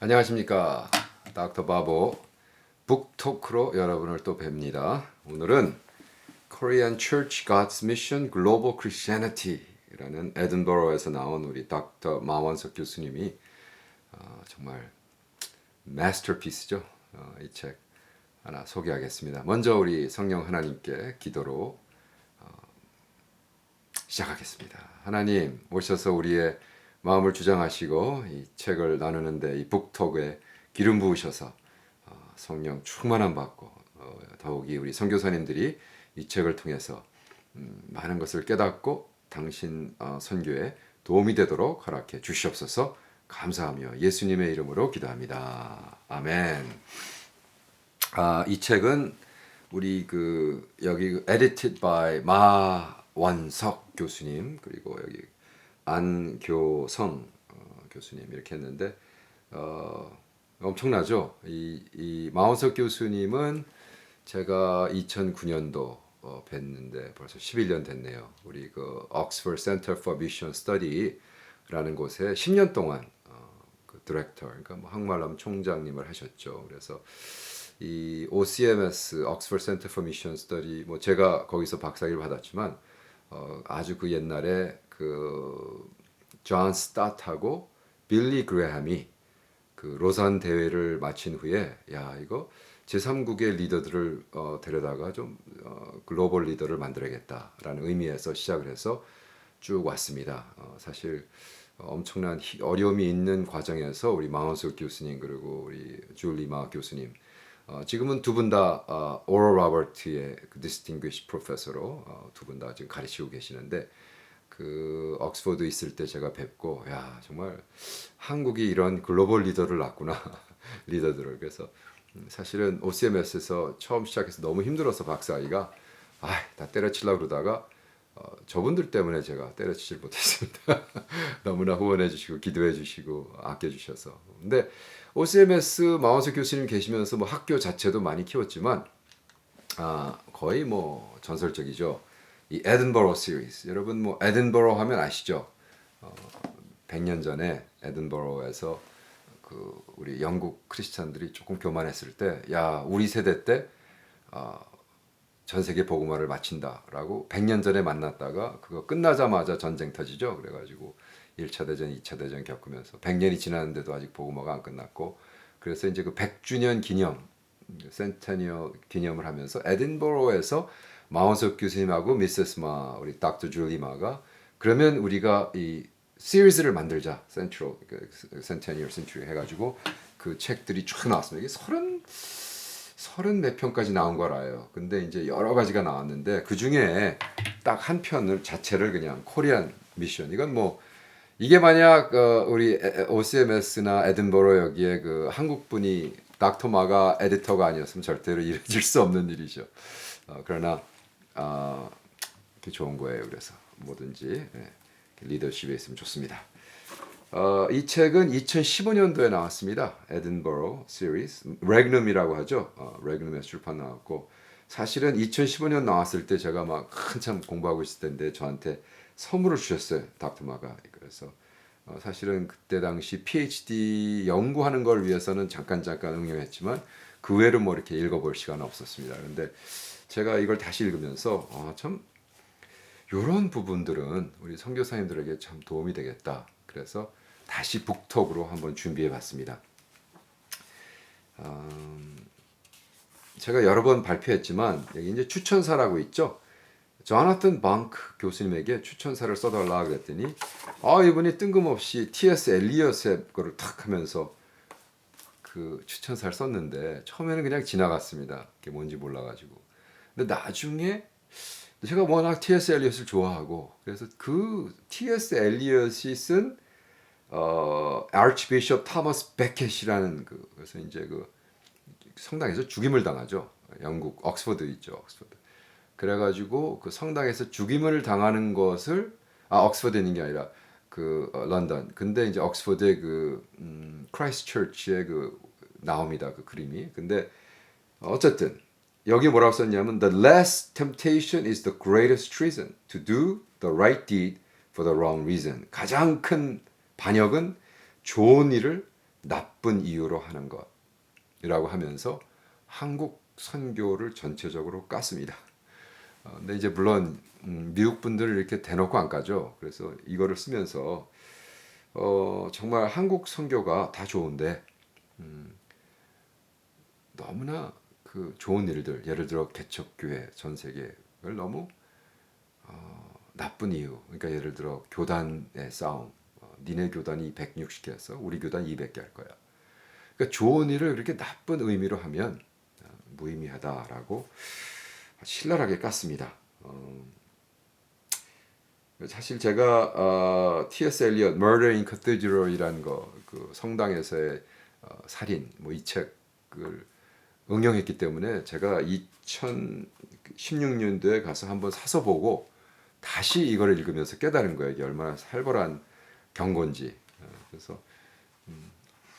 안녕하십니까 닥터 바보 북토크로 여러분을 또 뵙니다. 오늘은 Korean Church God's Mission Global Christianity라는 에든버러에서 나온 우리 닥터 마원석 교수님이 어, 정말 마스터피스죠. 어, 이책 하나 소개하겠습니다. 먼저 우리 성령 하나님께 기도로 어, 시작하겠습니다. 하나님 오셔서 우리의 마음을 주장하시고 이 책을 나누는데 이 북톡에 기름 부으셔서 어, 성령 충만함 받고 어, 더욱이 우리 선교사님들이 이 책을 통해서 음, 많은 것을 깨닫고 당신 어, 선교에 도움이 되도록 허락해 주시옵소서 감사하며 예수님의 이름으로 기도합니다. 아멘. 아, 이 책은 우리 그 여기 edited by 마원석 교수님 그리고 여기 안교성 어, 교수님 이렇게 했는데 어, 엄청나죠. 이, 이 마원석 교수님은 제가 2009년도 어, 뵀는데 벌써 11년 됐네요. 우리 그 Oxford Center for Mission Study라는 곳에 10년 동안 어, 그 디렉터 그러니까 뭐 한국말로 하면 총장님을 하셨죠. 그래서 이 OCMS Oxford Center for Mission Study 뭐 제가 거기서 박사학위를 받았지만 어, 아주 그 옛날에 그존 스타트하고 빌리 그레함이 그 로산 대회를 마친 후에 야 이거 제3국의 리더들을 어, 데려다가 좀 어, 글로벌 리더를 만들어야겠다라는 의미에서 시작을 해서 쭉 왔습니다. 어, 사실 엄청난 히- 어려움이 있는 과정에서 우리 마운스 교수님 그리고 우리 줄리 마 교수님 어, 지금은 두 분다 어, 오로 로버트의 그 distinguished professor로 어, 두분 다 지금 가르치고 계시는데 그 옥스퍼드 있을 때 제가 뵙고 야 정말 한국이 이런 글로벌 리더를 낳구나 리더들을 그래서 음, 사실은 OCMS에서 처음 시작해서 너무 힘들어서 박사학위가 아다 때려치려고 그러다가 어, 저분들 때문에 제가 때려치질 못했습니다. 너무나 후원해 주시고 기도해 주시고 아껴 주셔서. 근데 OCMS 마원석 교수님 계시면서 뭐 학교 자체도 많이 키웠지만 아, 거의 뭐 전설적이죠. 이 에든버러 시리즈. 여러분 뭐 에든버러 하면 아시죠? 어, 100년 전에 에든버러에서 그 우리 영국 크리스찬들이 조금 교만했을 때, 야 우리 세대 때 어, 전 세계 복음화를 마친다라고 100년 전에 만났다가 그거 끝나자마자 전쟁 터지죠. 그래가지고 1차 대전, 2차 대전 겪으면서 100년이 지났는데도 아직 복음화가 안 끝났고 그래서 이제 그 100주년 기념 센테니어 기념을 하면서 에딘버러에서 마원석 교수님하고 미세스 마 우리 닥터 줄리 마가 그러면 우리가 이 시리즈를 만들자 센트럴 센테니어 센츄리 해가지고 그 책들이 쫙 나왔습니다. 이게 서른 서른 몇 편까지 나온 걸 알아요. 근데 이제 여러 가지가 나왔는데 그 중에 딱 한 편을 자체를 그냥 코리안 미션 이건 뭐 이게 만약 어, 우리 OCMS나 에든버러 여기에 그 한국 분이 닥터 마가 에디터가 아니었으면 절대로 이루어질 수 없는 일이죠. 어, 그러나 어, 그게 좋은 거예요. 그래서 뭐든지 예, 리더십에 있으면 좋습니다. 어, 이 책은 2015년도에 나왔습니다. 에든버러 시리즈 레그넘이라고 하죠. 어, 레그넘에서 출판 나왔고 사실은 2015년 나왔을 때 제가 막 한참 공부하고 있을 텐데 저한테 선물을 주셨어요. 닥터마가 그래서 어, 사실은 그때 당시 PhD 연구하는 걸 위해서는 잠깐 잠깐 응용했지만 그 외로 뭐 이렇게 읽어볼 시간은 없었습니다. 그런데 제가 이걸 다시 읽으면서 아, 참 이런 부분들은 우리 선교사님들에게 참 도움이 되겠다. 그래서 다시 북톡으로 한번 준비해 봤습니다. 음, 제가 여러 번 발표했지만 여기 이제 추천사라고 있죠. 조나탄 방크 교수님에게 추천사를 써달라 그랬더니 아 이분이 뜬금없이 T.S. 엘리엇의 거를 탁 하면서 그 추천사를 썼는데 처음에는 그냥 지나갔습니다. 그게 뭔지 몰라가지고. 근데 나중에 제가 워낙 T.S. 엘리엇을 좋아하고 그래서 그 T.S. 엘리엇이 쓴 어, 아치비숍 타머스 베켓이라는 그 그래서 이제 그 성당에서 죽임을 당하죠. 영국 옥스퍼드 있죠. 옥스퍼드. 그래 가지고 그 성당에서 죽임을 당하는 것을 아 옥스퍼드 있는 게 아니라 그 어, 런던. 근데 이제 옥스퍼드의 그 음, 크라이스트 처치의 그 나옵니다. 그 그림이. 근데 어쨌든 여기 뭐라고 썼냐면 the less temptation is the greatest treason to do the right deed for the wrong reason. 가장 큰 반역은 좋은 일을 나쁜 이유로 하는 것이라고 하면서 한국 선교를 전체적으로 깠습니다. 어, 근데 이제 물론 음, 미국 분들을 이렇게 대놓고 안 까죠. 그래서 이거를 쓰면서 어, 정말 한국 선교가 다 좋은데 음, 너무나 그 좋은 일들, 예를 들어 개척교회 전 세계를 너무 어, 나쁜 이유, 그러니까 예를 들어 교단의 싸움, 어, 니네 교단이 160개 했어, 우리 교단 200개 할 거야. 그러니까 좋은 일을 그렇게 나쁜 의미로 하면 어, 무의미하다라고 신랄하게 깠습니다. 어, 사실 제가 어, T.S. 엘리엇 Murder in Cathedral이라는 거 그 성당에서의 어, 살인 뭐 이 책을 응용했기 때문에 제가 2016년도에 가서 한번 사서 보고 다시 이걸 읽으면서 깨달은 거예요. 이게 얼마나 살벌한 경고인지. 어, 그래서 음,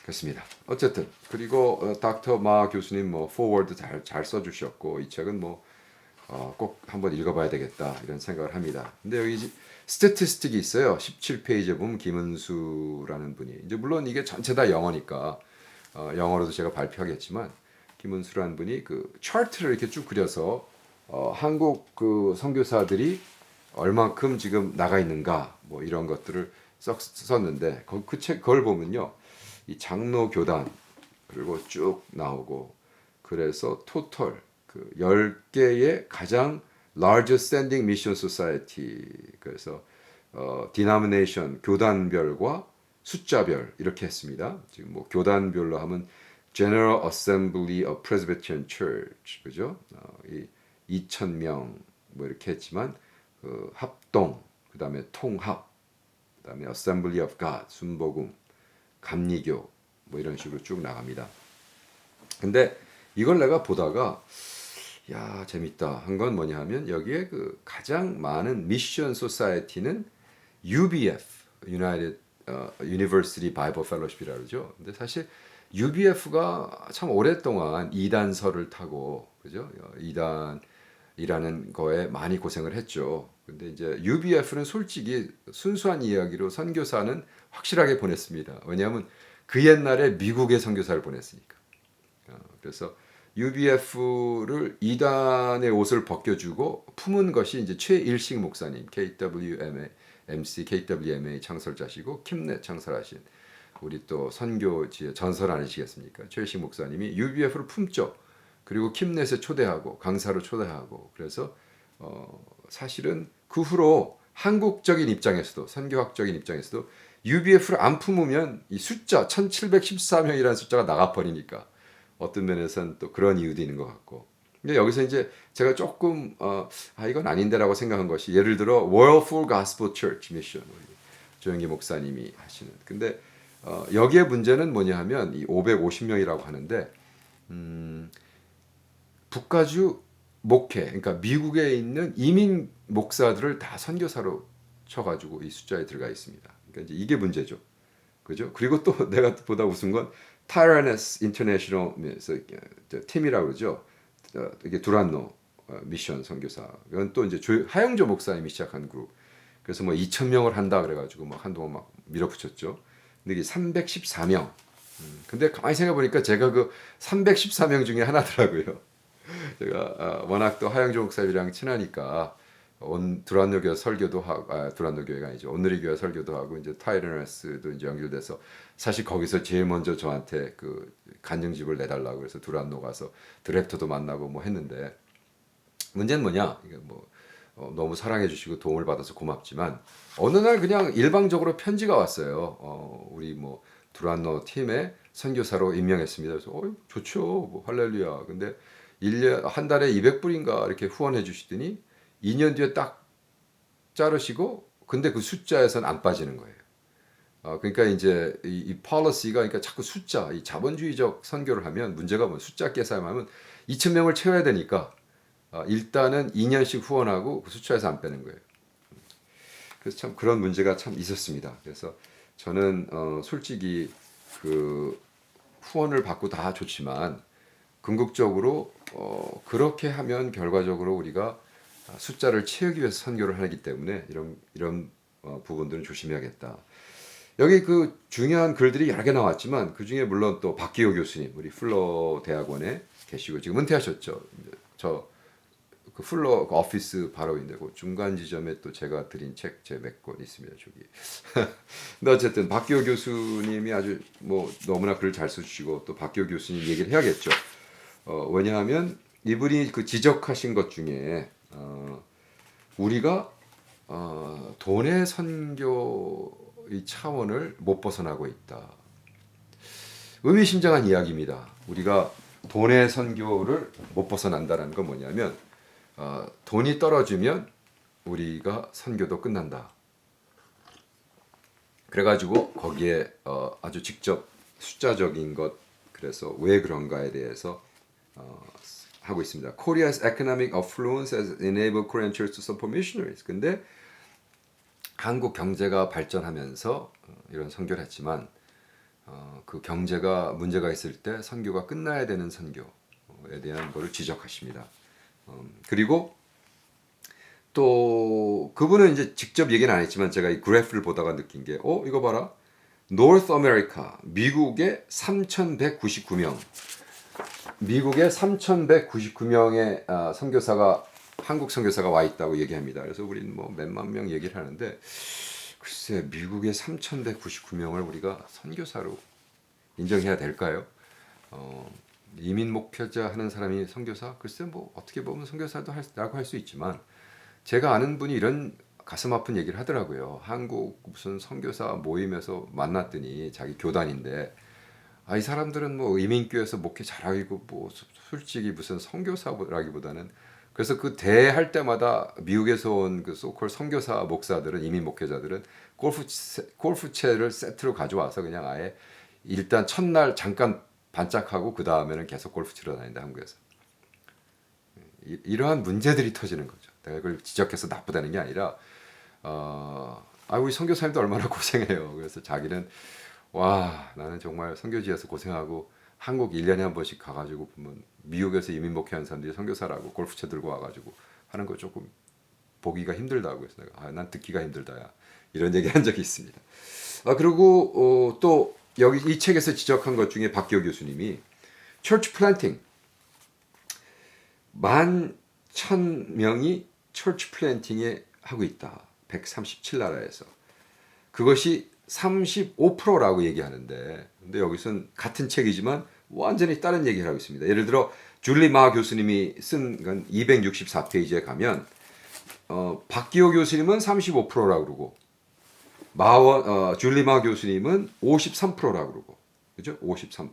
그렇습니다. 어쨌든 그리고 어, 닥터 마 교수님 뭐 포워드 잘, 잘 써주셨고 이 책은 뭐 어, 꼭 한번 읽어봐야 되겠다 이런 생각을 합니다. 근데 여기 스태티스틱이 있어요. 17페이지에 보면 김은수라는 분이 이제 물론 이게 전체 다 영어니까 어, 영어로도 제가 발표하겠지만 김은수라는 분이 그 차트를 이렇게 쭉 그려서 어, 한국 그 선교사들이 얼만큼 지금 나가 있는가 뭐 이런 것들을 써, 썼는데 그책 그걸 보면요 이 장로 교단 그리고 쭉 나오고 그래서 토털 그 10개의 가장 largest standing mission society 그래서 어, denomination 교단별과 숫자별 이렇게 했습니다. 지금 뭐 교단별로 하면 General Assembly of Presbyterian Church 그죠? 어, 이 2천 명뭐 이렇게 했지만 그 합동 그 다음에 통합 그 다음에 Assembly of God 순복음 감리교 뭐 이런 식으로 쭉 나갑니다. 근데 이걸 내가 보다가 야 재밌다 한 건 뭐냐 하면 여기에 그 가장 많은 미션 소사이티는 UBF United 어, University Bible Fellowship이라 그러죠. 근데 사실 UBF가 참 오랫동안 이단설을 타고 그죠? 이단이라는 거에 많이 고생을 했죠. 근데 이제 UBF는 솔직히 순수한 이야기로 선교사는 확실하게 보냈습니다. 왜냐하면 그 옛날에 미국의 선교사를 보냈으니까. 어, 그래서 UBF를 이단의 옷을 벗겨주고 품은 것이 이제 최일식 목사님 KWMA MC KWMA 창설자시고 킴넷 창설하신 우리 또 선교지의 전설 아니시겠습니까? 최일식 목사님이 UBF를 품죠. 그리고 킴넷에 초대하고 강사로 초대하고 그래서 어, 사실은 그 후로 한국적인 입장에서도 선교학적인 입장에서도 UBF를 안 품으면 이 숫자 1714명이라는 숫자가 나가버리니까 어떤 면에서는 또 그런 이유도 있는 것 같고. 근데 여기서 이제 제가 조금 어, 아 이건 아닌데라고 생각한 것이 예를 들어 World Full Gospel Church Mission 조영기 목사님이 하시는. 근데 어, 여기에 문제는 뭐냐 하면 이 550명이라고 하는데 음, 북가주 목회 그러니까 미국에 있는 이민 목사들을 다 선교사로 쳐가지고 이 숫자에 들어가 있습니다. 그러니까 이제 이게 문제죠. 그죠? 그리고 또 내가 보다 웃은 건 Tyrannus International 팀이라고 그러죠. 어, 이게 두란노 어, 미션 선교사. 이건 또 이제 하영조 목사님이 시작한 그룹. 그래서 뭐 2천 명을 한다 그래가지고 막 한동안 막 밀어붙였죠. 근데 이게 314명. 음, 근데 가만히 생각해 보니까 제가 그 314명 중에 하나더라고요. 제가 어, 워낙 또 하영조 목사님이랑 친하니까 온 두란노 교회 설교도 하고 아, 두란노 교회가 아니죠. 오늘의 교회 설교도 하고 이제 타이르네스도 이제 연결돼서 사실 거기서 제일 먼저 저한테 그 간증집을 내달라고 그래서 두란노 가서 디렉터도 만나고 뭐 했는데 문제는 뭐냐 이게 뭐 어, 너무 사랑해 주시고 도움을 받아서 고맙지만 어느 날 그냥 일방적으로 편지가 왔어요. 어, 우리 뭐 두란노 팀의 선교사로 임명했습니다. 그래서 어 좋죠. 뭐 할렐루야. 근데 1년 한 달에 200불인가 이렇게 후원해 주시더니 2년 뒤에 딱 자르시고 근데 그 숫자에선 안 빠지는 거예요. 어, 그러니까 이제 이, 이 policy가 그러니까 자꾸 숫자, 이 자본주의적 선교를 하면 문제가 뭐 숫자 계산하면 2천 명을 채워야 되니까 어, 일단은 2년씩 후원하고 그 숫자에서 안 빼는 거예요. 그래서 참 그런 문제가 참 있었습니다. 그래서 저는 어, 솔직히 그 후원을 받고 다 좋지만 궁극적으로 어, 그렇게 하면 결과적으로 우리가 숫자를 채우기 위해서 선교를 하기 때문에 이런 이런 어, 부분들은 조심해야겠다. 여기 그 중요한 글들이 여러 개 나왔지만 그 중에 물론 또 박기호 교수님 우리 플러 대학원에 계시고 지금 은퇴하셨죠. 저 그 플러 그 오피스 바로 있는데 그 중간 지점에 또 제가 드린 책 제 몇 권 있습니다 저기. 근데 어쨌든 박기호 교수님이 아주 뭐 너무나 글을 잘 써주시고 또 박기호 교수님 얘기를 해야겠죠. 어, 왜냐하면 이분이 그 지적하신 것 중에 어, 우리가 어, 돈의 선교의 차원을 못 벗어나고 있다. 의미심장한 이야기입니다. 우리가 돈의 선교를 못 벗어난다는 건 뭐냐면 어, 돈이 떨어지면 우리가 선교도 끝난다. 그래가지고 거기에 어, 아주 직접 숫자적인 것 그래서 왜 그런가에 대해서 어, 하고 있습니다. Korea's economic affluence has enabled Korean church to support missionaries. 근데 한국 경제가 발전하면서 어, 이런 선교를 했지만 어, 그 경제가 문제가 있을 때 선교가 끝나야 되는 선교에 대한 것을 지적하십니다. 음, 그리고 또 그분은 이제 직접 얘기는 안 했지만 제가 이 그래프를 보다가 느낀 게, 어 이거 봐라, North America 미국의 3,199명, 미국의 3,199명의 아, 선교사가 한국 선교사가 와 있다고 얘기합니다. 그래서 우리는 뭐 몇만 명 얘기를 하는데 글쎄 미국의 3,199명을 우리가 선교사로 인정해야 될까요? 어, 이민 목표자 하는 사람이 선교사? 글쎄 뭐 어떻게 보면 선교사도 라고 할 수 있지만 제가 아는 분이 이런 가슴 아픈 얘기를 하더라고요. 한국 무슨 선교사 모임에서 만났더니 자기 교단인데 아 이 사람들은 뭐 이민교에서 목회 잘하고 뭐 솔직히 무슨 선교사라기보다는 그래서 그 대할 때마다 미국에서 온 그 소콜 선교사 목사들은 이민 목회자들은 골프 골프채를 세트로 가져와서 그냥 아예 일단 첫날 잠깐 반짝하고 그 다음에는 계속 골프 치러 다닌다 한국에서 이, 이러한 문제들이 터지는 거죠. 내가 그걸 지적해서 나쁘다는 게 아니라 어, 아 우리 선교사님도 얼마나 고생해요. 그래서 자기는 와 나는 정말 선교지에서 고생하고 한국 1년에 한 번씩 가가지고 보면 미국에서 이민 목회한 사람들이 선교사라고 골프채 들고 와가지고 하는 거 조금 보기가 힘들다고 해서 내가 아, 난 듣기가 힘들다야 이런 얘기 한 적이 있습니다. 아 그리고 어, 또 여기 이 책에서 지적한 것 중에 박기호 교수님이 church planting 만천 명이 church planting에 하고 있다. 137나라에서 그것이 35%라고 얘기하는데 근데 여기서는 같은 책이지만 완전히 다른 얘기를 하고 있습니다. 예를 들어 줄리 마 교수님이 쓴 건 264페이지에 가면 어, 박기호 교수님은 35%라고 그러고 마원 어, 줄리 마 교수님은 53%라고 그러고 그죠? 53%.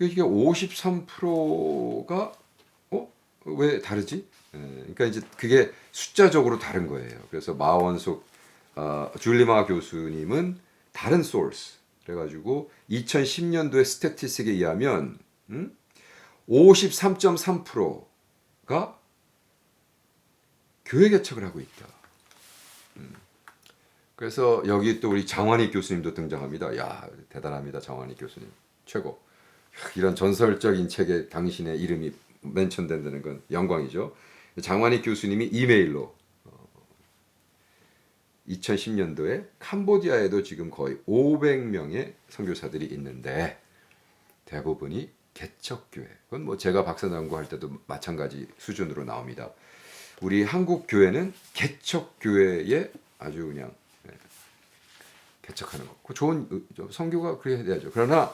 이게 53%가 어? 왜 다르지? 예, 그러니까 이제 그게 숫자적으로 다른 거예요. 그래서 마원숙 어, 줄리마 교수님은 다른 소스 그래가지고 2010년도에 스태티스틱에 의하면 음? 53.3%가 교회 개척을 하고 있다. 음. 그래서 여기 또 우리 장환희 교수님도 등장합니다. 야 대단합니다, 장환희 교수님 최고. 이런 전설적인 책에 당신의 이름이 멘션된다는 건 영광이죠. 장환희 교수님이 이메일로 2010년도에 캄보디아에도 지금 거의 500명의 선교사들이 있는데 대부분이 개척교회. 그건 뭐 제가 박사 연구할 때도 마찬가지 수준으로 나옵니다. 우리 한국 교회는 개척교회에 아주 그냥 네, 개척하는 거. 그 좋은 선교가 그래야 되죠. 그러나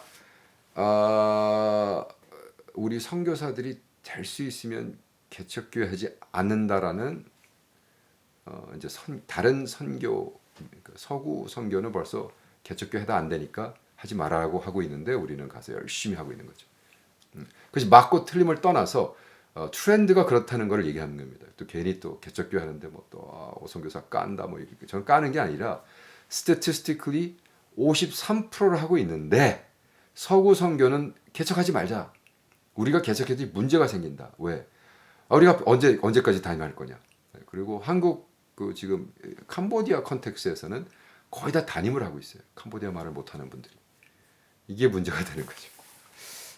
아, 우리 선교사들이 될 수 있으면 개척교회 하지 않는다라는 어, 이제 선, 다른 선교 그 서구 선교는 벌써 개척교 해도 안 되니까 하지 말라고 하고 있는데 우리는 가서 열심히 하고 있는 거죠. 음. 그래서 맞고 틀림을 떠나서 어, 트렌드가 그렇다는 걸 얘기하는 겁니다. 또 괜히 또 개척교 하는데 뭐또 아, 오선교사 깐다 뭐 이렇게 저는 까는 게 아니라 statistically 53%를 하고 있는데 서구 선교는 개척하지 말자. 우리가 개척해도 문제가 생긴다. 왜? 아, 우리가 언제 언제까지 다임할 거냐? 그리고 한국 그 지금 캄보디아 컨텍스에서는 거의 다 담임을 하고 있어요. 캄보디아 말을 못하는 분들이 이게 문제가 되는 거죠.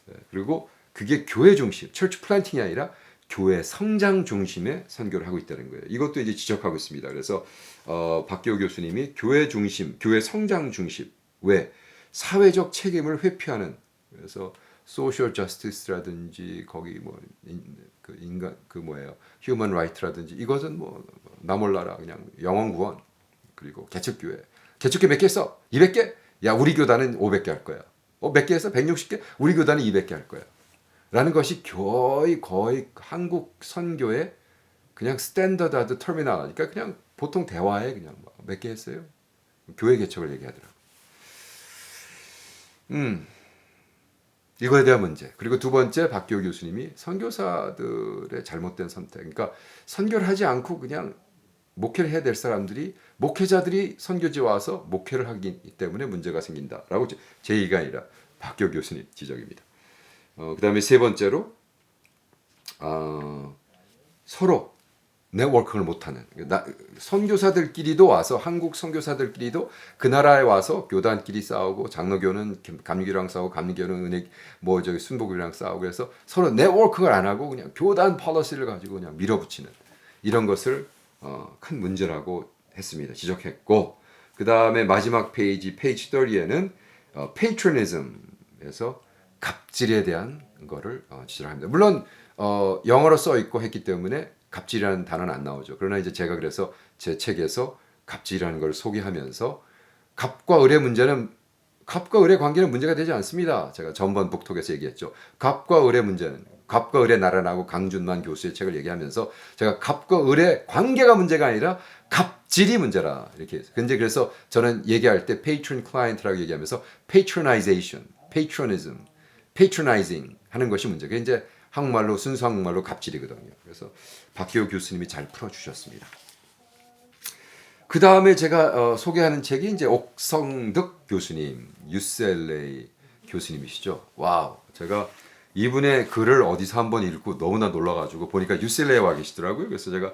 네, 그리고 그게 교회 중심, 철치 플란팅이 아니라 교회 성장 중심의 선교를 하고 있다는 거예요. 이것도 이제 지적하고 있습니다. 그래서 어, 박기호 교수님이 교회 중심, 교회 성장 중심 왜 사회적 책임을 회피하는 그래서 소셜 저스티스라든지 거기 뭐 그 인간 그 뭐예요 휴먼 라이트라든지 이것은 뭐 나 몰라라 그냥 영원 구원 그리고 개척교회 개척교회 몇개 써? 200개? 야 우리 교단은 500개 할 거야. 어몇 개 했어? 160개? 우리 교단은 200개 할 거야. 라는 것이 거의 거의 한국 선교의 그냥 스탠더드 터미널 그러니까 그냥 보통 대화에 그냥 뭐몇개 했어요. 교회 개척을 얘기하더라고. 음. 이거에 대한 문제. 그리고 두 번째 박기호 교수님이 선교사들의 잘못된 선택. 그러니까 선교를 하지 않고 그냥 목회를 해야 될 사람들이 목회자들이 선교지 와서 목회를 하기 때문에 문제가 생긴다라고 제- 제 얘기가 아니라 박기호 교수님 지적입니다. 어, 그 다음에 세 번째로 어, 서로 네트워크를 못하는 나, 선교사들끼리도 와서 한국 선교사들끼리도 그 나라에 와서 교단끼리 싸우고 장로교는 김- 감리교랑 싸우고 감리교는 은혜 뭐 저기 순복음이랑 싸우고 그래서 서로 네트워크를 안 하고 그냥 교단 폴리시를 가지고 그냥 밀어붙이는 이런 것을 어, 큰 문제라고 했습니다. 지적했고 그 다음에 마지막 페이지 페이지 30에는 어, 페이트로니즘에서 갑질에 대한 거를 어, 지적합니다. 물론 어, 영어로 써 있고 했기 때문에 갑질이라는 단어는 안 나오죠. 그러나 이제 제가 그래서 제 책에서 갑질이라는 걸 소개하면서 갑과 을의 문제는 갑과 을의 관계는 문제가 되지 않습니다. 제가 전번 북톡에서 얘기했죠. 갑과 을의 문제는 갑과 을의 나라라고 강준만 교수의 책을 얘기하면서 제가 갑과 을의 관계가 문제가 아니라 갑질이 문제라 이렇게 했어요. 근데 그래서 저는 얘기할 때 patron client라고 얘기하면서 patronization, patronism, patronizing 하는 것이 문제. 그게 이제 한국말로 순수 한국말로 갑질이거든요. 그래서 박기호 교수님이 잘 풀어주셨습니다. 그 다음에 제가 어, 소개하는 책이 이제 옥성득 교수님, UCLA 교수님이시죠. 와우, 제가 이분의 글을 어디서 한번 읽고 너무나 놀라가지고 보니까 UCLA에 와 계시더라고요. 그래서 제가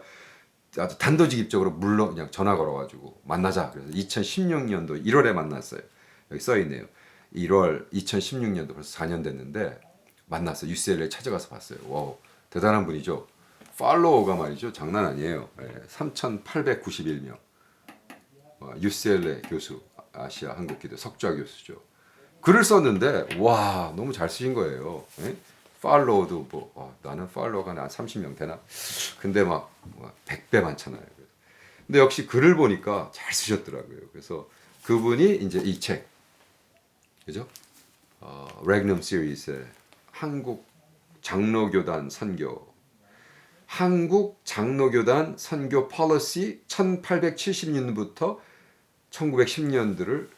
아주 단도직입적으로 물론 그냥 전화 걸어가지고 만나자. 그래서 2016년도 1월에 만났어요. 여기 써 있네요. 1월 2016년도 벌써 4년 됐는데 만났어요. UCLA 찾아가서 봤어요. 와우, 대단한 분이죠. 팔로워가 말이죠. 장난 아니에요. 예, 3,891명. 어, UCLA 교수, 아시아 한국기도 석좌 교수죠. 글을 썼는데 와 너무 잘 쓰신 거예요. 예? 팔로워도 뭐 어, 나는 팔로워가 한 30명 되나? 근데 막 뭐, 100배 많잖아요. 근데 역시 글을 보니까 잘 쓰셨더라고요. 그래서 그분이 이제 이 책, 그죠? 어, 레그넘 시리즈의 한국 장로교단 선교 한국 장로교단 선교 폴리시 1870년부터 1910년들을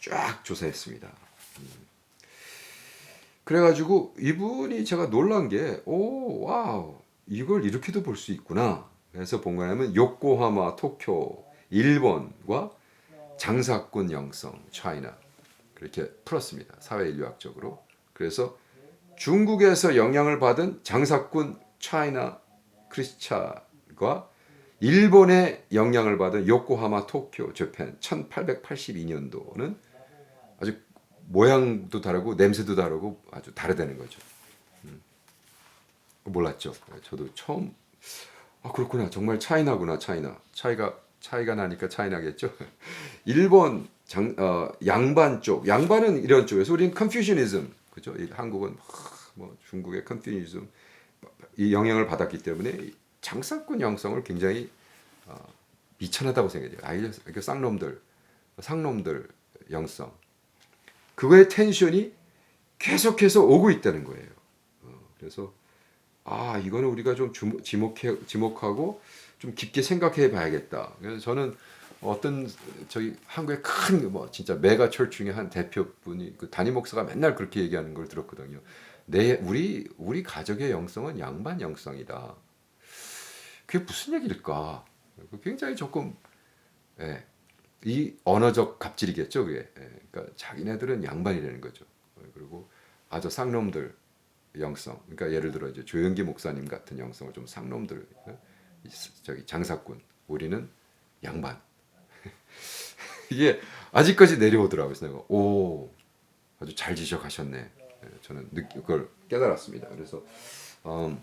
쫙 조사했습니다. 음. 그래가지고 이분이 제가 놀란 게, 오, 와우, 이걸 이렇게도 볼 수 있구나. 그래서 본 거냐면 요코하마, 토쿄, 일본과 장사꾼 영성, 차이나 그렇게 풀었습니다. 사회 인류학적으로. 그래서 중국에서 영향을 받은 장사꾼 차이나 크리스차가 일본의 영향을 받은 요코하마 토쿄 재팬 1882년도는 아주 모양도 다르고 냄새도 다르고 아주 다르다는 거죠. 음. 몰랐죠. 저도 처음 아 그렇구나 정말 차이나구나 차이나 차이가 차이가 나니까 차이나겠죠. 일본 장, 어, 양반 쪽 양반은 이런 쪽에서 우리는 컨퓨셔니즘 그죠? 이 한국은 뭐 중국의 컨퓨셔니즘 이 영향을 받았기 때문에 장사꾼 영성을 굉장히 어, 미천하다고 생각해요. 아, 이게 쌍놈들, 상놈들 영성. 그거의 텐션이 계속해서 오고 있다는 거예요. 어, 그래서 아 이거는 우리가 좀 주목, 지목해, 지목하고 좀 깊게 생각해 봐야겠다. 그래서 저는 어떤 저기 한국의 큰 뭐 진짜 메가 철 중에 한 대표분이 그 담임 목사가 맨날 그렇게 얘기하는 걸 들었거든요. 내 우리 우리 가족의 영성은 양반 영성이다. 그게 무슨 얘기일까? 굉장히 조금 예, 이 언어적 갑질이겠죠, 그게. 예, 그러니까 자기네들은 양반이라는 거죠. 그리고 아주 쌍놈들 영성. 그러니까 예를 들어 이제 조영기 목사님 같은 영성을 좀 쌍놈들 예? 저기 장사꾼. 우리는 양반. 이게 아직까지 내려오더라고요. 그래서 오 아주 잘 지적하셨네. 예, 저는 느, 그걸 깨달았습니다. 그래서 음,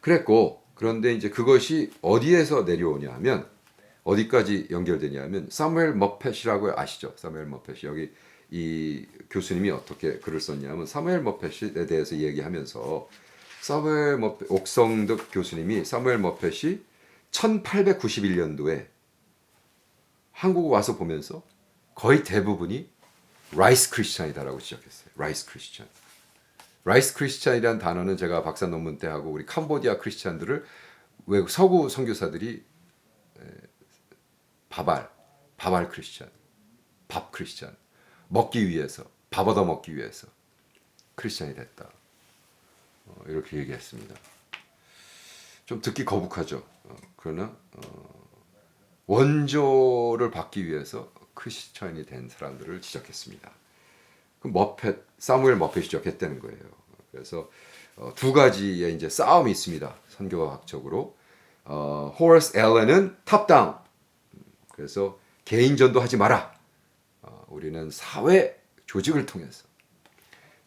그랬고 그런데 이제 그것이 어디에서 내려오냐 하면 어디까지 연결되냐 하면 사무엘 머펫이라고 아시죠? 사무엘 머펫이 여기 이 교수님이 어떻게 글을 썼냐면 사무엘 머펫에 대해서 얘기하면서 사무엘 머펫 옥성덕 교수님이 사무엘 머펫이 1891년도에 한국 와서 보면서 거의 대부분이 라이스 크리스찬이다라고 지적했어요. 라이스 크리스찬. 라이스 크리스찬이라는 단어는 제가 박사 논문 때 하고 우리 캄보디아 크리스찬들을 외국 서구 선교사들이 에, 바발, 바발 크리스찬, 밥 크리스찬 먹기 위해서 밥 얻어 먹기 위해서 크리스찬이 됐다. 어, 이렇게 얘기했습니다. 좀 듣기 거북하죠. 어, 그러나 어, 원조를 받기 위해서 크리스천이 된 사람들을 지적했습니다. 그 머펫 사무엘 머펫이 지적했다는 거예요. 그래서 어, 두 가지의 이제 싸움이 있습니다. 선교학적으로 어, 호러스 앨런은 탑다운. 그래서 개인전도 하지 마라. 어, 우리는 사회 조직을 통해서.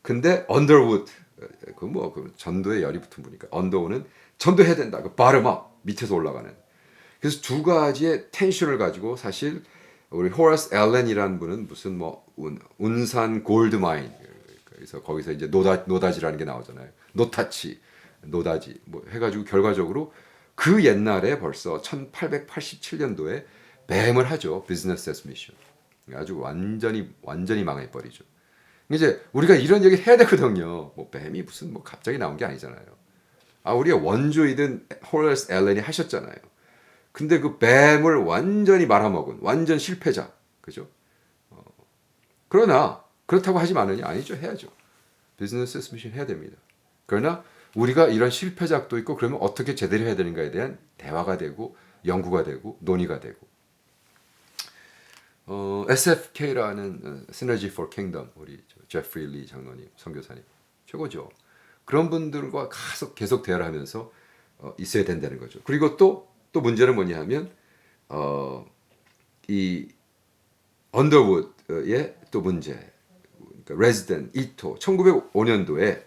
근데 언더우드 그뭐 그 전도에 열이 붙은 분이니까 언더우드는 전도해야 된다. 그 바르마 밑에서 올라가는. 그래서 두 가지의 텐션을 가지고 사실 우리 호러스 앨런이라는 분은 무슨 뭐 운, 운산 골드 마인 그래서 거기서 이제 노다 노다지라는 게 나오잖아요. 노타치, 노다지 뭐 해가지고 결과적으로 그 옛날에 벌써 1887년도에 뱀을 하죠. 비즈니스 에스 미션. 아주 완전히 완전히 망해버리죠. 이제 우리가 이런 얘기 해야 되거든요. 뭐 뱀이 무슨 뭐 갑자기 나온 게 아니잖아요. 아 우리가 원조이든 호러스 앨런이 하셨잖아요. 근데 그 뱀을 완전히 말아먹은 완전 실패자, 그죠? 어, 그러나 그렇다고 하지 마느냐 아니죠 해야죠. 비즈니스 미션 해야 됩니다. 그러나 우리가 이런 실패작도 있고 그러면 어떻게 제대로 해야 되는가에 대한 대화가 되고 연구가 되고 논의가 되고 어, SFK라는 Synergy for Kingdom 우리 제프리 리 장로님 선교사님 최고죠. 그런 분들과 계속 계속 대화를 하면서 어, 있어야 된다는 거죠. 그리고 또 또 문제는 뭐냐 하면 어, 이 언더우드의 또 문제 그러니까 레지던 이토 1905년도에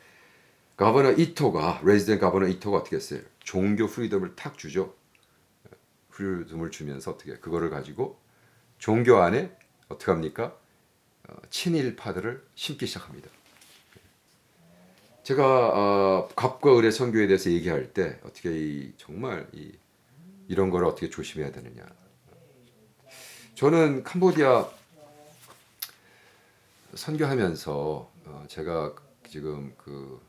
가버너 이토가 레지던 가버너 이토가 어떻게 했어요? 종교 프리덤을 탁 주죠. 프리덤을 주면서 어떻게 그거를 가지고 종교 안에 어떻게 합니까? 어, 친일파들을 심기 시작합니다. 제가 어, 갑과 을의 선교에 대해서 얘기할 때 어떻게 이 정말 이 이런 걸 어떻게 조심해야 되느냐. 저는 캄보디아 선교하면서 어, 제가 지금 그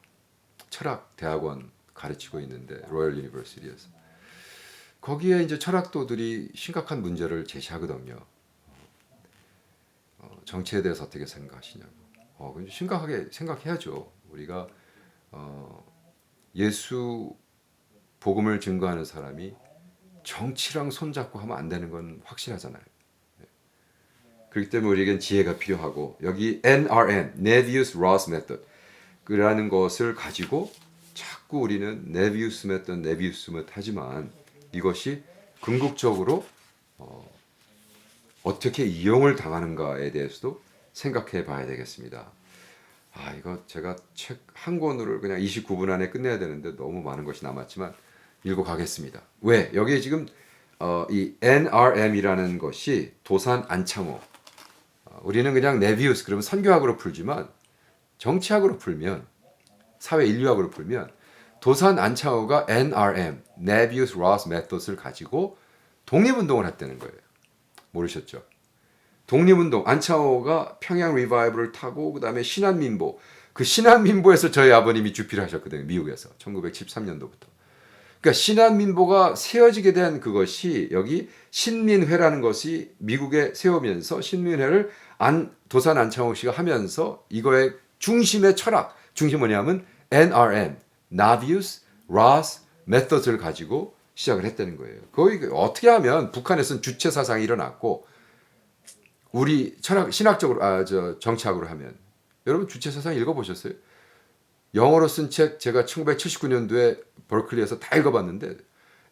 철학 대학원 가르치고 있는데 로열 유니버시티에서 거기에 이제 철학도들이 심각한 문제를 제시하거든요. 어, 정치에 대해서 어떻게 생각하시냐고. 어, 심각하게 생각해야죠. 우리가 어, 예수 복음을 증거하는 사람이 정치랑 손잡고 하면 안 되는 건 확실하잖아요. 네. 그렇기 때문에 우리에겐 지혜가 필요하고 여기 NRM, Nevius Ross Method 그라는 것을 가지고 자꾸 우리는 네비우스 메던 네비우스 메 하지만 이것이 궁극적으로 어, 어떻게 이용을 당하는가에 대해서도 생각해 봐야 되겠습니다. 아 이거 제가 책 한 권으로 그냥 29분 안에 끝내야 되는데 너무 많은 것이 남았지만 읽어 가겠습니다. 왜? 여기에 지금 어, 이 NRM이라는 것이 도산 안창호. 어, 우리는 그냥 네비우스 그러면 선교학으로 풀지만 정치학으로 풀면 사회 인류학으로 풀면 도산 안창호가 NRM, 네비우스 로스 메소드를 가지고 독립운동을 했다는 거예요. 모르셨죠? 독립운동 안창호가 평양 리바이벌을 타고 그다음에 신한민보 그 신한민보에서 저희 아버님이 주필을 하셨거든요. 미국에서 1973년도부터. 그러니까 신한민보가 세워지게 된 그것이 여기 신민회라는 것이 미국에 세우면서 신민회를 안 도산 안창호 씨가 하면서 이거의 중심의 철학 중심 뭐냐면 NRM Navius Ross Method를 가지고 시작을 했다는 거예요. 거의 어떻게 하면 북한에서는 주체 사상이 일어났고 우리 철학 신학적으로 아 저 정치학으로 하면 여러분 주체 사상 읽어보셨어요? 영어로 쓴 책 제가 1979년도에 버클리에서 다 읽어봤는데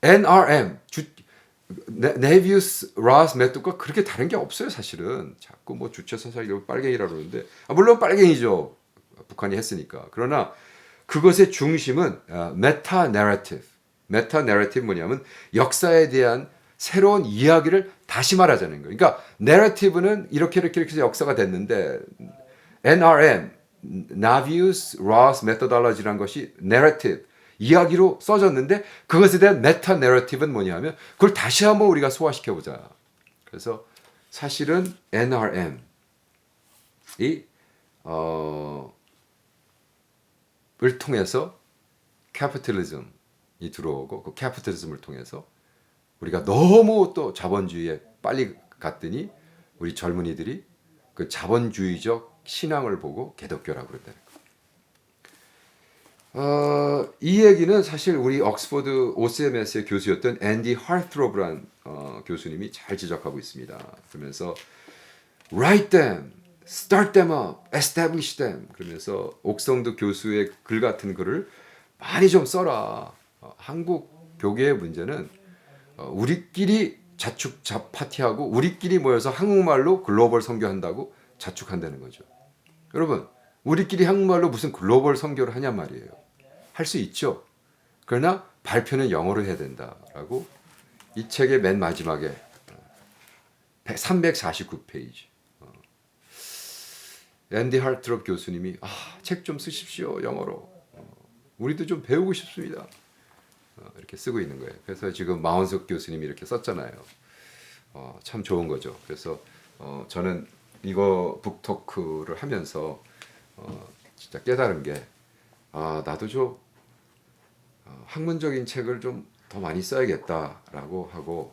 NRM 주 네비우스 라스 메뚜가 그렇게 다른 게 없어요 사실은. 자꾸 뭐 주체 이런 빨갱이라 그러는데. 아, 물론 빨갱이죠. 북한이 했으니까. 그러나 그것의 중심은 메타 내러티브 메타 내러티브 뭐냐면 역사에 대한 새로운 이야기를 다시 말하자는 거예요. 그러니까 내러티브는 이렇게 이렇게 이렇게 역사가 됐는데 NRM Navius Ross Methodology라는 것이 narrative 이야기로 써졌는데 그것에 대한 메타 내러티브는 뭐냐면 그걸 다시 한번 우리가 소화시켜 보자. 그래서 사실은 NRM 이 어, 을 통해서 캐피탈리즘이 들어오고 그 캐피탈리즘을 통해서 우리가 너무 또 자본주의에 빨리 갔더니 우리 젊은이들이 그 자본주의적 신앙을 보고 개독교라고 그랬다는 거. 어, 이 얘기는 사실 우리 옥스퍼드 OCMS의 교수였던 앤디 하트로브란 어, 교수님이 잘 지적하고 있습니다. 그러면서 write them, start them up, establish them. 그러면서 옥성도 교수의 글 같은 글을 많이 좀 써라. 어, 한국 교계의 문제는 어, 우리끼리 자축 자 파티하고 우리끼리 모여서 한국말로 글로벌 선교한다고 자축한다는 거죠. 여러분, 우리끼리 한국말로 무슨 글로벌 선교를 하냔 말이에요. 할 수 있죠. 그러나 발표는 영어로 해야 된다라고 이 책의 맨 마지막에 349페이지. 앤디 할트롭 교수님이 아, 책 좀 쓰십시오 영어로. 어, 우리도 좀 배우고 싶습니다. 어, 이렇게 쓰고 있는 거예요. 그래서 지금 마원석 교수님이 이렇게 썼잖아요. 어, 참 좋은 거죠. 그래서 어, 저는 이거 북토크를 하면서 어, 진짜 깨달은 게 아, 나도 좀 어, 학문적인 책을 좀 더 많이 써야겠다라고 하고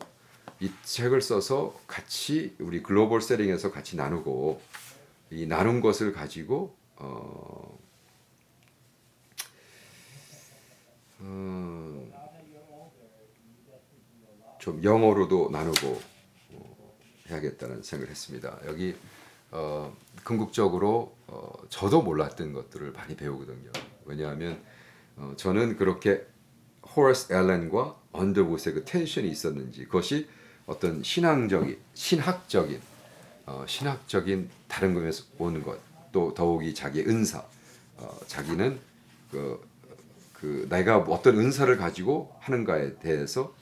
이 책을 써서 같이 우리 글로벌 세링에서 같이 나누고 이 나눈 것을 가지고 어, 음, 좀 영어로도 나누고 어, 해야겠다는 생각을 했습니다. 여기 어, 궁극적으로 어, 저도 몰랐던 것들을 많이 배우거든요. 왜냐하면 어, 저는 그렇게 호러스 앨런과 언더우스의 그 텐션이 있었는지 그것이 어떤 신앙적인 신학적인 어, 신학적인 다른 것에서 오는 것, 또 더욱이 자기의 은사, 어, 자기는 그, 그 내가 어떤 은사를 가지고 하는가에 대해서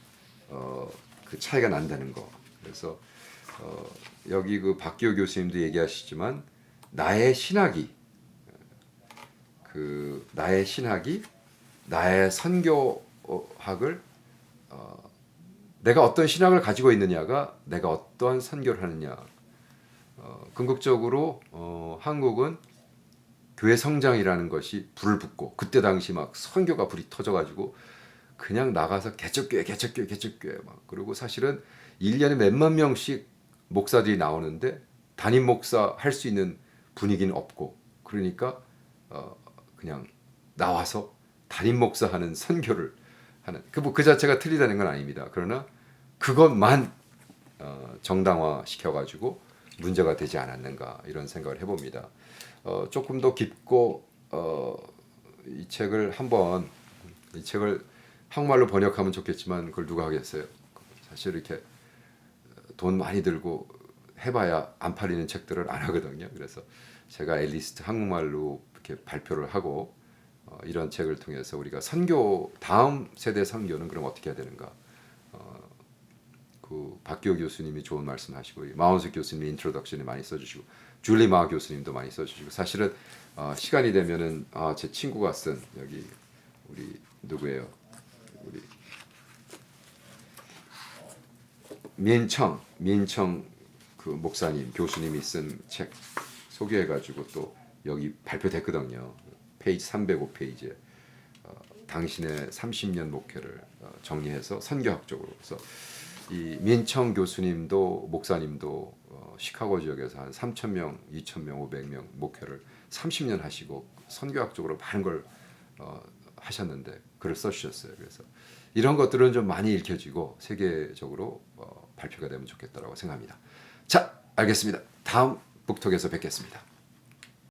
어, 그 차이가 난다는 거. 그래서 어, 여기 그 박기호 교수님도 얘기하시지만 나의 신학이 그 나의 신학이 나의 선교학을 어, 내가 어떤 신학을 가지고 있느냐가 내가 어떠한 선교를 하느냐. 어, 궁극적으로 어, 한국은 교회 성장이라는 것이 불을 붙고 그때 당시 막 선교가 불이 터져가지고 그냥 나가서 개척교회 개척교회 개척교회 막 그리고 사실은 1년에 몇만 명씩 목사들이 나오는데 담임 목사 할 수 있는 분위기는 없고 그러니까 어, 그냥 나와서 담임 목사 하는 선교를 하는 그그 그 자체가 틀리다는 건 아닙니다. 그러나 그것만 어, 정당화 시켜가지고 문제가 되지 않았는가 이런 생각을 해봅니다. 어, 조금 더 깊고 어, 이 책을 한번 이 책을 한국말로 번역하면 좋겠지만 그걸 누가 하겠어요? 사실 이렇게 돈 많이 들고 해봐야 안 팔리는 책들을 안 하거든요. 그래서 제가 앨리스트 한국말로 이렇게 발표를 하고 어, 이런 책을 통해서 우리가 선교 다음 세대 선교는 그럼 어떻게 해야 되는가? 그 박기호 교수님이 좋은 말씀하시고 마원석 교수님이 인트로덕션에 많이 써주시고 줄리 마 교수님도 많이 써주시고 사실은 어, 시간이 되면은 아, 제 친구가 쓴 여기 우리 누구예요? 우리 민청 민청 그 목사님 교수님이 쓴 책 소개해가지고 또 여기 발표됐거든요. 페이지 305 페이지에 어, 당신의 30년 목회를 어, 정리해서 선교학적으로 그래서 이 민청 교수님도 목사님도 어, 시카고 지역에서 한 3천 명, 2천 명, 500명 목회를 30년 하시고 선교학적으로 많은 걸 어, 하셨는데 글을 써주셨어요. 그래서 이런 것들은 좀 많이 읽혀지고 세계적으로 어, 발표가 되면 좋겠다라고 생각합니다. 자, 알겠습니다. 다음 북톡에서 뵙겠습니다.